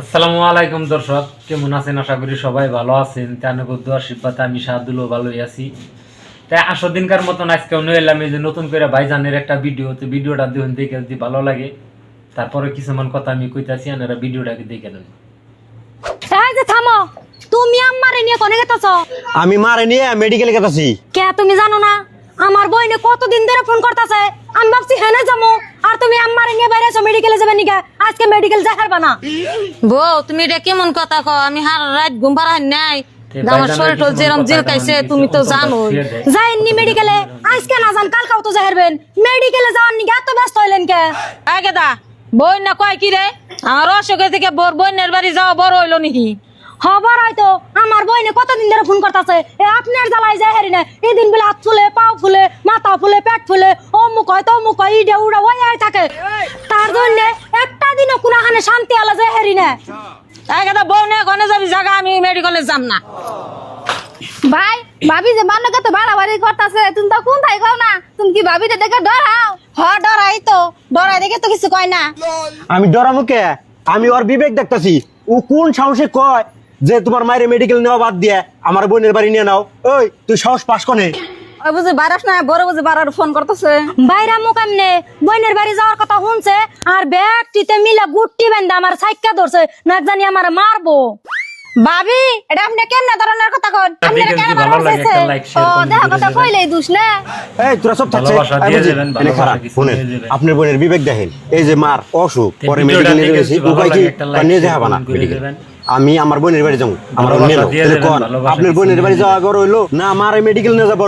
আসসালামু আলাইকুম দর্শক কেমন আছেন? আশা করি সবাই ভালো আছেন। গদ্য আশীর্বাদ আমি শাহাদুলও ভালোই আছি। তাই আসো দিনকার মতন আজকে অন্য এলাম এই যে নতুন করে ভাইজানের একটা ভিডিও। তো ভিডিওটা দেখুন দেখে যদি ভালো লাগে তারপরে কিছুমান কথা আমি কইতাছি আপনারা ভিডিওটাকে দেখে নেন। এই যে থামো তুমি আমারে নিয়ে কোনে গেতেছ? আমি মারে নিয়ে মেডিকেলে গেতাছি। কে তুমি জানো না? আমার বইনে কতদিন ধরে ফোন করতেছে আমি ভাবছি হেনে যাব আর তুমি আমারে নিয়ে বাইরেছো মেডিকেলে যাবে নিকা? আজকে মেডিকেল যাইবা না। বউ তুমি এটা কেমন কথা কও? আমি হার রাত ঘুম পাড়াই নাই। আমার শরীর কিছুমান যেরকম জিলকাইছে তুমি তো জানো কথা share দেয়। যাইনি মেডিকেলে আজকে না যান কালকাও তো যাইবেন মেডিকেলে যাওয়ার নিকা এত ব্যস্ত হইলেন কে? আগে দা বই না কয় কি রে? আমার অসুখে থেকে বোর বইনের বাড়ি যাওয়া বড় হইল নাকি? খবর হয়তো আমার বইনে কতদিন ধরে ফোন করতেছে? এ আপনার জ্বালাই যায় হারি না। এই দিন বেলা হাত ফুলে পাও ফুলে মাথা ফুলে হয় তমুক হয় ইডে উড়া ওই আয় থাকে। তার জন্য একটা দিনও কোনাখানে শান্তি আলা যায় হারি না আগে দা বউ নিয়ে কোনে যাবি জায়গা আমি মেডিকেলে যাম না। ভাই ভাবি যে বান্ন কত বাড়াবাড়ি করতেছে তুমি তো কোন থাই কও না? তুমি কি ভাবিটা দেখে ডরাও হ ডরাই তো ডরাই দেখে তো কিছু কয় না। আমি ডরানো কে? আমি ওর বিবেক দেখতাছি। ও কোন সাহসে কয় যে তোমার মায়ের মেডিকেল নেওয়া বাদ দিয়ে আমার বোনের বাড়ি নিয়ে নাও? ওই তুই সাহস পাস কনে? ওই বুঝি বারাস না বড় বুঝি বারার ফোন করতেছে। বাইরা মুকামনে বইনের বাড়ি যাওয়ার কথা শুনছে আর ব্যাগটিতে মিলা গুট্টি বেন্দা আমার সাইক্কা ধরছে না জানি আমার মারবো। ভাবি এটা আপনি কেমনে ধরনের কথা কন? দেখে যদি ভালো লাগে ও শেয়ার কথা কইলেই দুষ না? এই তোরা সব থাকছে এনে খারাপ। আপনার বোনের বিবেক দেখেন এই যে মার অসুখ পরে মেডিকেল গেছি উপায় কি? নিয়ে যাবা না। আমি আমার বোনের বাড়ি যাব আমার আপনার বোনের বাড়ি যাওয়া গর হইল না আমার মেডিকেল নিয়ে যাব